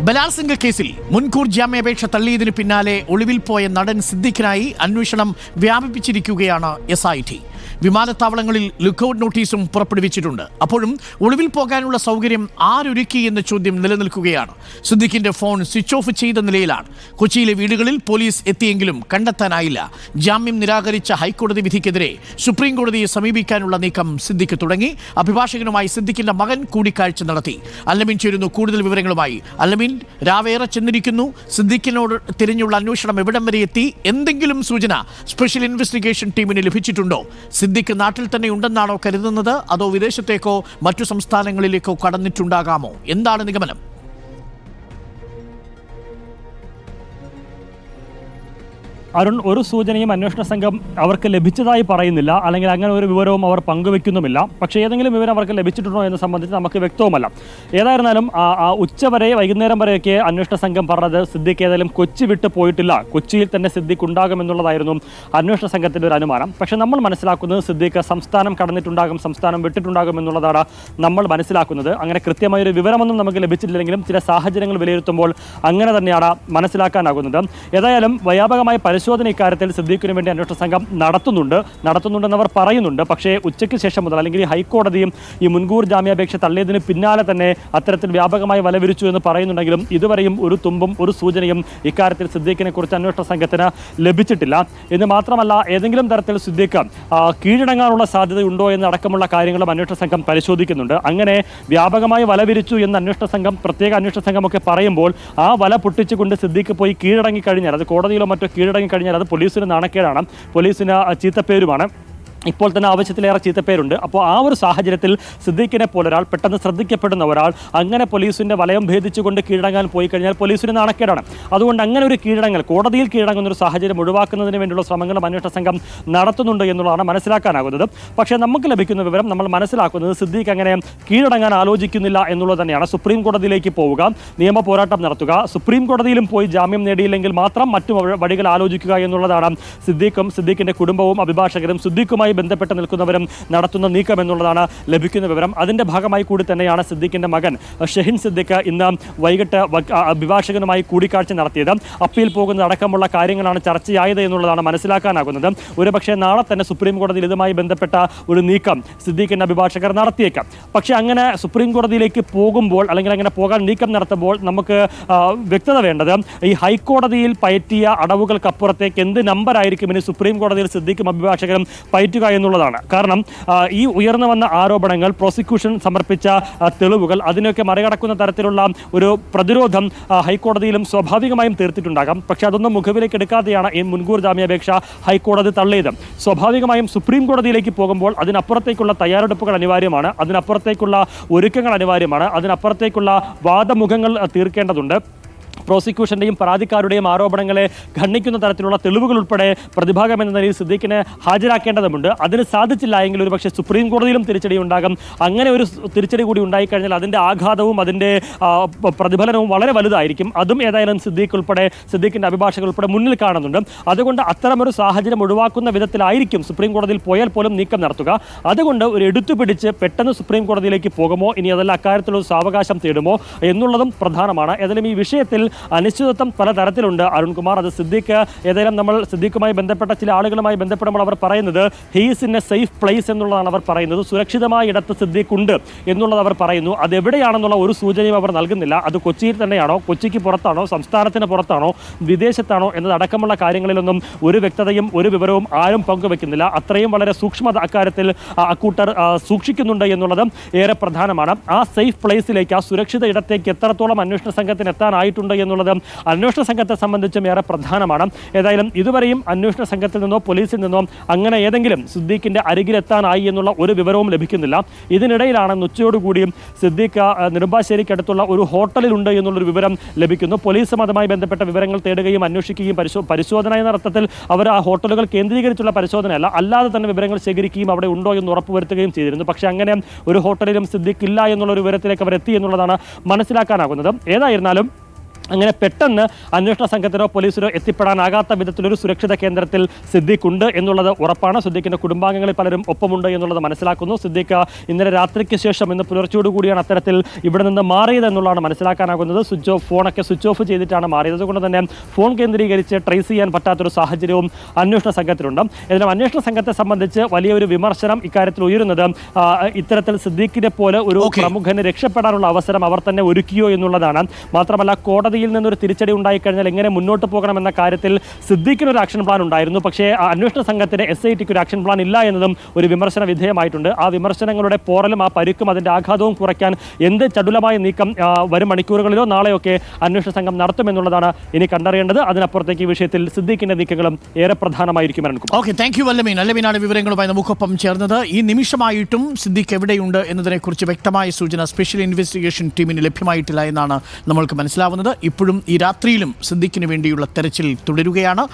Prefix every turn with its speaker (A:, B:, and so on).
A: ബലാത്സംഗ കേസിൽ മുൻകൂർ ജാമ്യാപേക്ഷ തള്ളിയതിനു പിന്നാലെ ഒളിവിൽ പോയ നടൻ സിദ്ദിഖിനായി അന്വേഷണം വ്യാപിപ്പിച്ചിരിക്കുകയാണ് എസ് വിമാനത്താവളങ്ങളിൽ ലുക്കൌട്ട് നോട്ടീസും പുറപ്പെടുവിച്ചിട്ടുണ്ട്. അപ്പോഴും ഒളിവിൽ പോകാനുള്ള സൗകര്യം ആരൊരുക്കി എന്ന ചോദ്യം നിലനിൽക്കുകയാണ്. സിദ്ദിഖിന്റെ ഫോൺ സ്വിച്ച് ഓഫ് ചെയ്ത നിലയിലാണ്. കൊച്ചിയിലെ വീടുകളിൽ പോലീസ് എത്തിയെങ്കിലും കണ്ടെത്താനായില്ല. ജാമ്യം നിരാകരിച്ച ഹൈക്കോടതി വിധിക്കെതിരെ സുപ്രീം കോടതിയെ സമീപിക്കാനുള്ള നീക്കം സിദ്ദിഖ് തുടങ്ങി. അഭിഭാഷകനുമായി സിദ്ദിഖിന്റെ മകൻ കൂടിക്കാഴ്ച നടത്തി. അല്ലമീൻ ചേരുന്നു കൂടുതൽ വിവരങ്ങളുമായി. അല്ലമീൻ രാവേറെ ചെന്നിരിക്കുന്നു. സിദ്ദിഖിനോട് തിരിഞ്ഞുള്ള അന്വേഷണം എവിടം വരെ എത്തി? എന്തെങ്കിലും സൂചന സ്പെഷ്യൽ ഇൻവെസ്റ്റിഗേഷൻ ടീമിന് ലഭിച്ചിട്ടുണ്ടോ? സിദ്ദിഖ് നാട്ടിൽ തന്നെ ഉണ്ടെന്നാണോ കരുതുന്നത്? അതോ വിദേശത്തേക്കോ മറ്റു സംസ്ഥാനങ്ങളിലേക്കോ കടന്നിട്ടുണ്ടാകാമോ? എന്താണ് നിഗമനം?
B: അരുൺ ഒരു സൂചനയും അന്വേഷണ സംഘം അവർക്ക് ലഭിച്ചതായി പറയുന്നില്ല. അല്ലെങ്കിൽ അങ്ങനെ ഒരു വിവരവും അവർ പങ്കുവെക്കുന്നുമില്ല. പക്ഷേ ഏതെങ്കിലും വിവരം അവർക്ക് ലഭിച്ചിട്ടുണ്ടോ എന്ന് സംബന്ധിച്ച് നമുക്ക് വ്യക്തവുമല്ല. ഏതായിരുന്നാലും ഉച്ചവരെ വൈകുന്നേരം വരെയൊക്കെ അന്വേഷണ സംഘം പറഞ്ഞത് സിദ്ദിഖ് ഏതായാലും കൊച്ചി വിട്ട് പോയിട്ടില്ല. കൊച്ചിയിൽ തന്നെ സിദ്ദിഖ് ഉണ്ടാകുമെന്നുള്ളതായിരുന്നു അന്വേഷണ സംഘത്തിന്റെ ഒരു അനുമാനം. പക്ഷേ നമ്മൾ മനസ്സിലാക്കുന്നത് സിദ്ദിഖ് സംസ്ഥാനം കടന്നിട്ടുണ്ടാകും സംസ്ഥാനം വിട്ടിട്ടുണ്ടാകും എന്നുള്ളതാണ് നമ്മൾ മനസ്സിലാക്കുന്നത്. അങ്ങനെ കൃത്യമായ ഒരു വിവരമൊന്നും നമുക്ക് ലഭിച്ചിട്ടില്ലെങ്കിലും ചില സാഹചര്യങ്ങൾ വിലയിരുത്തുമ്പോൾ അങ്ങനെ തന്നെയാണ് മനസ്സിലാക്കാനാകുന്നത്. ഏതായാലും വ്യാപകമായ പരിശോധന ഇക്കാര്യത്തിൽ സിദ്ദീഖിനു വേണ്ടി അന്വേഷണ സംഘം നടത്തുന്നുണ്ട്. നടത്തുന്നുണ്ടെന്ന് അവർ പറയുന്നുണ്ട്. പക്ഷേ ഉച്ചയ്ക്ക് ശേഷം മുതൽ അല്ലെങ്കിൽ ഹൈക്കോടതിയും ഈ മുൻകൂർ ജാമ്യാപേക്ഷ തള്ളിയതിന് പിന്നാലെ തന്നെ അത്തരത്തിൽ വ്യാപകമായി വലവിരിച്ചു എന്ന് പറയുന്നുണ്ടെങ്കിലും ഇതുവരെയും ഒരു തുമ്പും ഒരു സൂചനയും ഇക്കാര്യത്തിൽ സിദ്ദീഖിനെ കുറിച്ച് അന്വേഷണ സംഘത്തിന് ലഭിച്ചിട്ടില്ല. എന്ന് മാത്രമല്ല ഏതെങ്കിലും തരത്തിൽ സിദ്ദീഖ് കീഴടങ്ങാനുള്ള സാധ്യതയുണ്ടോ എന്നടക്കമുള്ള കാര്യങ്ങളും അന്വേഷണ സംഘം പരിശോധിക്കുന്നുണ്ട്. അങ്ങനെ വ്യാപകമായി വലവിരിച്ചു എന്ന് അന്വേഷണ സംഘം പ്രത്യേക അന്വേഷണ സംഘമൊക്കെ പറയുമ്പോൾ ആ വല പൊട്ടിച്ചുകൊണ്ട് സിദ്ദീഖ് പോയി കീഴടങ്ങി കഴിഞ്ഞാൽ അത് കോടതിയിലോ മറ്റോ കീഴടങ്ങി കഴിഞ്ഞാൽ അത് പോലീസിന് നാണക്കേടാണ്. പോലീസിന് ചീത്തപ്പേരുമാണ് ഇപ്പോൾ തന്നെ ആവശ്യത്തിലേറെ ചീത്തപ്പേരുണ്ട്. അപ്പോൾ ആ ഒരു സാഹചര്യത്തിൽ സിദ്ദീഖിനെ പോലെ ഒരാൾ പെട്ടെന്ന് ശ്രദ്ധിക്കപ്പെടുന്ന ഒരാൾ അങ്ങനെ പോലീസിന്റെ വലയം ഭേദിച്ചുകൊണ്ട് കീഴടങ്ങാൻ പോയി കഴിഞ്ഞാൽ പോലീസിന് നാണക്കേടാണ്. അതുകൊണ്ട് അങ്ങനെ ഒരു കീഴടങ്ങൽ കോടതിയിൽ കീഴടങ്ങുന്ന ഒരു സാഹചര്യം ഒഴിവാക്കുന്നതിന് വേണ്ടിയുള്ള ശ്രമങ്ങളും അന്വേഷണ സംഘം നടത്തുന്നുണ്ട് എന്നുള്ളതാണ് മനസ്സിലാക്കാനാകുന്നത്. പക്ഷേ നമുക്ക് ലഭിക്കുന്ന വിവരം നമ്മൾ മനസ്സിലാക്കുന്നത് സിദ്ദീഖ് അങ്ങനെ കീഴടങ്ങാൻ ആലോചിക്കുന്നില്ല എന്നുള്ളത് തന്നെയാണ്. സുപ്രീം കോടതിയിലേക്ക് പോവുക നിയമ പോരാട്ടം നടത്തുക സുപ്രീം കോടതിയിലും പോയി ജാമ്യം നേടിയില്ലെങ്കിൽ മാത്രം മറ്റു വഴികൾ ആലോചിക്കുക എന്നുള്ളതാണ് സിദ്ദീഖും സിദ്ദീഖിന്റെ കുടുംബവും അഭിഭാഷകരും സിദ്ദീഖുമായി ബന്ധപ്പെട്ട് നിൽക്കുന്നവരും നടത്തുന്ന നീക്കം എന്നുള്ളതാണ് ലഭിക്കുന്ന വിവരം. അതിന്റെ ഭാഗമായി കൂടി തന്നെയാണ് സിദ്ദിഖിന്റെ മകൻ ഷെഹിൻ സിദ്ദീഖ് ഇന്ന് വൈകിട്ട് അഭിഭാഷകനുമായി കൂടിക്കാഴ്ച നടത്തിയത്. അപ്പീൽ പോകുന്ന അടക്കമുള്ള കാര്യങ്ങളാണ് ചർച്ചയായത് എന്നുള്ളതാണ് മനസ്സിലാക്കാനാകുന്നത്. ഒരുപക്ഷെ നാളെ തന്നെ സുപ്രീം കോടതിയിൽ ഇതുമായി ബന്ധപ്പെട്ട ഒരു നീക്കം സിദ്ദീഖിന്റെ അഭിഭാഷകർ നടത്തിയേക്കാം. പക്ഷേ അങ്ങനെ സുപ്രീം കോടതിയിലേക്ക് പോകുമ്പോൾ അല്ലെങ്കിൽ അങ്ങനെ പോകാൻ നീക്കം നടത്തുമ്പോൾ നമുക്ക് വ്യക്തത വേണ്ടത് ഈ ഹൈക്കോടതിയിൽ പയറ്റിയ അടവുകൾക്കപ്പുറത്തേക്ക് എന്ത് നമ്പർ ആയിരിക്കും ഇനി സുപ്രീം കോടതിയിൽ സിദ്ദീഖും അഭിഭാഷകരും പയറ്റുക എന്നുള്ളതാണ്. കാരണം ഈ ഉയർന്നു വന്ന ആരോപണങ്ങൾ പ്രോസിക്യൂഷൻ സമർപ്പിച്ച തെളിവുകൾ അതിനൊക്കെ മറികടക്കുന്ന തരത്തിലുള്ള ഒരു പ്രതിരോധം ഹൈക്കോടതിയിലും സ്വാഭാവികമായും തീർത്തിട്ടുണ്ടാകാം. പക്ഷേ അതൊന്നും മുഖവിലേക്ക് എടുക്കാതെയാണ് ഈ മുൻകൂർ ജാമ്യാപേക്ഷ ഹൈക്കോടതി തള്ളിയത്. സ്വാഭാവികമായും സുപ്രീം കോടതിയിലേക്ക് പോകുമ്പോൾ അതിനപ്പുറത്തേക്കുള്ള തയ്യാറെടുപ്പുകൾ അനിവാര്യമാണ് അതിനപ്പുറത്തേക്കുള്ള ഒരുക്കങ്ങൾ അനിവാര്യമാണ് അതിനപ്പുറത്തേക്കുള്ള വാദമുഖങ്ങൾ തീർക്കേണ്ടതുണ്ട്. പ്രോസിക്യൂഷന്റെയും പരാതിക്കാരുടെയും ആരോപണങ്ങളെ ഖണ്ഡിക്കുന്ന തരത്തിലുള്ള തെളിവുകൾ ഉൾപ്പെടെ പ്രതിഭാഗം എന്ന നിലയിൽ സിദ്ദീഖിനെ ഹാജരാക്കേണ്ടതുണ്ട് അതിന് സാധിച്ചില്ല എങ്കിൽ ഒരു പക്ഷേ സുപ്രീം കോടതിയിലും തിരിച്ചടി ഉണ്ടാകും. അങ്ങനെ ഒരു തിരിച്ചടി കൂടി ഉണ്ടായിക്കഴിഞ്ഞാൽ അതിന്റെ ആഘാതവും അതിന്റെ പ്രതിഫലനവും വളരെ വലുതായിരിക്കും. അതും ഏതായാലും സിദ്ദീഖ് ഉൾപ്പെടെ സിദ്ദീഖിന്റെ അഭിഭാഷകർ ഉൾപ്പെടെ മുന്നിൽ കാണുന്നുണ്ട്. അതുകൊണ്ട് അത്തരമൊരു സാഹചര്യം ഒഴിവാക്കുന്ന വിധത്തിലായിരിക്കും സുപ്രീം കോടതിയിൽ പോയാൽ പോലും നീക്കം നടത്തുക. അതുകൊണ്ട് ഒരു എടുത്തു പിടിച്ച് പെട്ടെന്ന് സുപ്രീം കോടതിയിലേക്ക് പോകുമോ? ഇനി അതല്ല അക്കാര്യത്തിലൊരു സാവകാശം തേടുമോ? എന്നുള്ളതും പ്രധാനമാണ്. ഏതായാലും ഈ വിഷയത്തിൽ അനിശ്ചിതത്വം പലതരത്തിലുണ്ട് അരുൺകുമാർ അത് സിദ്ദിഖ് ഏതായാലും നമ്മൾ സിദ്ദിഖുമായി ബന്ധപ്പെട്ട ചില ആളുകളുമായി ബന്ധപ്പെടുമ്പോൾ അവർ പറയുന്നത് he's in a safe place എന്നുള്ളതാണ് അവർ പറയുന്നത്. സുരക്ഷിതമായ ഇടത്ത് സിദ്ദിഖ് ഉണ്ട് എന്നുള്ളത് അവർ പറയുന്നു. അത് എവിടെയാണെന്നുള്ള ഒരു സൂചനയും അവർ നൽകുന്നില്ല. അത് കൊച്ചിയിൽ തന്നെയാണോ കൊച്ചിക്ക് പുറത്താണോ സംസ്ഥാനത്തിന് പുറത്താണോ വിദേശത്താണോ എന്നതടക്കമുള്ള കാര്യങ്ങളിലൊന്നും ഒരു വ്യക്തതയും ഒരു വിവരവും ആരും പങ്കുവെക്കുന്നില്ല. അത്രയും വളരെ സൂക്ഷ്മത അക്കാര്യത്തിൽ അക്കൂട്ടർ സൂക്ഷിക്കുന്നുണ്ട് എന്നുള്ളത് ഏറെ പ്രധാനമാണ്. ആ സേഫ് പ്ലേസിലേക്ക് ആ സുരക്ഷിത ഇടത്തേക്ക് എത്രത്തോളം അന്വേഷണ സംഘത്തിന് എത്താനായിട്ടുണ്ട് എന്നുള്ളത് അന്വേഷണ സംഘത്തെ സംബന്ധിച്ചും ഏറെ പ്രധാനമാണ്. ഏതായാലും ഇതുവരെയും അന്വേഷണ സംഘത്തിൽ നിന്നോ പോലീസിൽ നിന്നോ അങ്ങനെ ഏതെങ്കിലും സിദ്ദീഖിന്റെ അരികിലെത്താനായി എന്നുള്ള ഒരു വിവരവും ലഭിക്കുന്നില്ല. ഇതിനിടയിലാണ് ഉച്ചയോടുകൂടിയും സിദ്ദീഖ് നെടുമ്പാശ്ശേരിക്കടുത്തുള്ള ഒരു ഹോട്ടലിലുണ്ട് എന്നുള്ളൊരു വിവരം ലഭിക്കുന്നു. പോലീസും അതുമായി ബന്ധപ്പെട്ട വിവരങ്ങൾ തേടുകയും അന്വേഷിക്കുകയും പരിശോ പരിശോധന എന്ന അർത്ഥത്തിൽ അവർ ആ ഹോട്ടലുകൾ കേന്ദ്രീകരിച്ചുള്ള പരിശോധനയല്ല അല്ലാതെ തന്നെ വിവരങ്ങൾ ശേഖരിക്കുകയും അവിടെ ഉണ്ടോ എന്ന് ഉറപ്പുവരുത്തുകയും ചെയ്തിരുന്നു. പക്ഷേ അങ്ങനെ ഒരു ഹോട്ടലിലും സിദ്ദീഖ് ഇല്ല എന്നുള്ള വിവരത്തിലേക്ക് അവർ എത്തി എന്നുള്ളതാണ് മനസ്സിലാക്കാനാകുന്നത്. ഏതായിരുന്നാലും അങ്ങനെ പെട്ടെന്ന് അന്വേഷണ സംഘത്തിനോ പോലീസിനോ എത്തിപ്പെടാനാകാത്ത വിധത്തിലൊരു സുരക്ഷിത കേന്ദ്രത്തിൽ സിദ്ദീഖ് ഉണ്ട് എന്നുള്ളത് ഉറപ്പാണ്. സിദ്ദീഖിന്റെ കുടുംബാംഗങ്ങളിൽ പലരും ഒപ്പമുണ്ട് എന്നുള്ളത് മനസ്സിലാക്കുന്നു. സിദ്ദീഖ് ഇന്നലെ രാത്രിക്ക് ശേഷം ഇന്ന് പുലർച്ചയോട് കൂടിയാണ് അത്തരത്തിൽ ഇവിടെ നിന്ന് മാറിയത് എന്നുള്ളതാണ് മനസ്സിലാക്കാനാകുന്നത്. സ്വിച്ച് ഓഫ് ഫോണൊക്കെ സ്വിച്ച് ഓഫ് ചെയ്തിട്ടാണ് മാറിയത്. അതുകൊണ്ട് തന്നെ ഫോൺ കേന്ദ്രീകരിച്ച് ട്രേസ് ചെയ്യാൻ പറ്റാത്തൊരു സാഹചര്യവും അന്വേഷണ സംഘത്തിലുണ്ട്. എന്നാലും അന്വേഷണ സംഘത്തെ സംബന്ധിച്ച് വലിയൊരു വിമർശനം ഇക്കാര്യത്തിൽ ഉയരുന്നത് ഇത്തരത്തിൽ സിദ്ദീഖിനെ പോലെ ഒരു. പ്രമുഖന് രക്ഷപ്പെടാനുള്ള അവസരം അവർ തന്നെ ഒരുക്കിയോ എന്നുള്ളതാണ്. മാത്രമല്ല കോടതിയിൽ നിന്നൊരു തിരിച്ചടി ഉണ്ടായിക്കഴിഞ്ഞാൽ എങ്ങനെ മുന്നോട്ട് പോകണമെന്ന കാര്യത്തിൽ സിദ്ദീഖിന് ഒരു ആക്ഷൻ പ്ലാൻ ഉണ്ടായിരുന്നു. പക്ഷേ അന്വേഷണ സംഘത്തിന് എസ് ഐ ടിക്ക് ഒരു ആക്ഷൻ പ്ലാൻ ഇല്ല എന്നതും ഒരു വിമർശന വിധേയമായിട്ടുണ്ട്. ആ വിമർശനങ്ങളുടെ പോറലും ആ പരുക്കും അതിന്റെ ആഘാതവും കുറയ്ക്കാൻ എന്ത് ചടുലമായ നീക്കം വരും മണിക്കൂറുകളിലോ നാളെയൊക്കെ അന്വേഷണ സംഘം നടത്തുമെന്നുള്ളതാണ് ഇനി കണ്ടറിയേണ്ടത്. അതിനപ്പുറത്തേക്ക് ഈ വിഷയത്തിൽ സിദ്ദീഖിന്റെ നീക്കങ്ങളും ഏറെ പ്രധാനമായിരിക്കും
A: ഓക്കെ താങ്ക് യു വല്ലമീൻ. അല്ലമീനാണ് വിവരങ്ങളുമായി നമുക്കൊപ്പം ചേർന്നത്. ഈ നിമിഷമായിട്ടും സിദ്ദീഖ് എവിടെയുണ്ട് എന്നതിനെക്കുറിച്ച് വ്യക്തമായ സൂചന സ്പെഷ്യൽ ഇൻവെസ്റ്റിഗേഷൻ ടീമിന് ലഭ്യമായിട്ടില്ല എന്നാണ് നമ്മൾക്ക് മനസ്സിലാവുന്നത്. ഇപ്പോഴും ഈ രാത്രിയിലും സിദ്ദിഖിന് വേണ്ടിയുള്ള തെരച്ചിൽ തുടരുകയാണ്.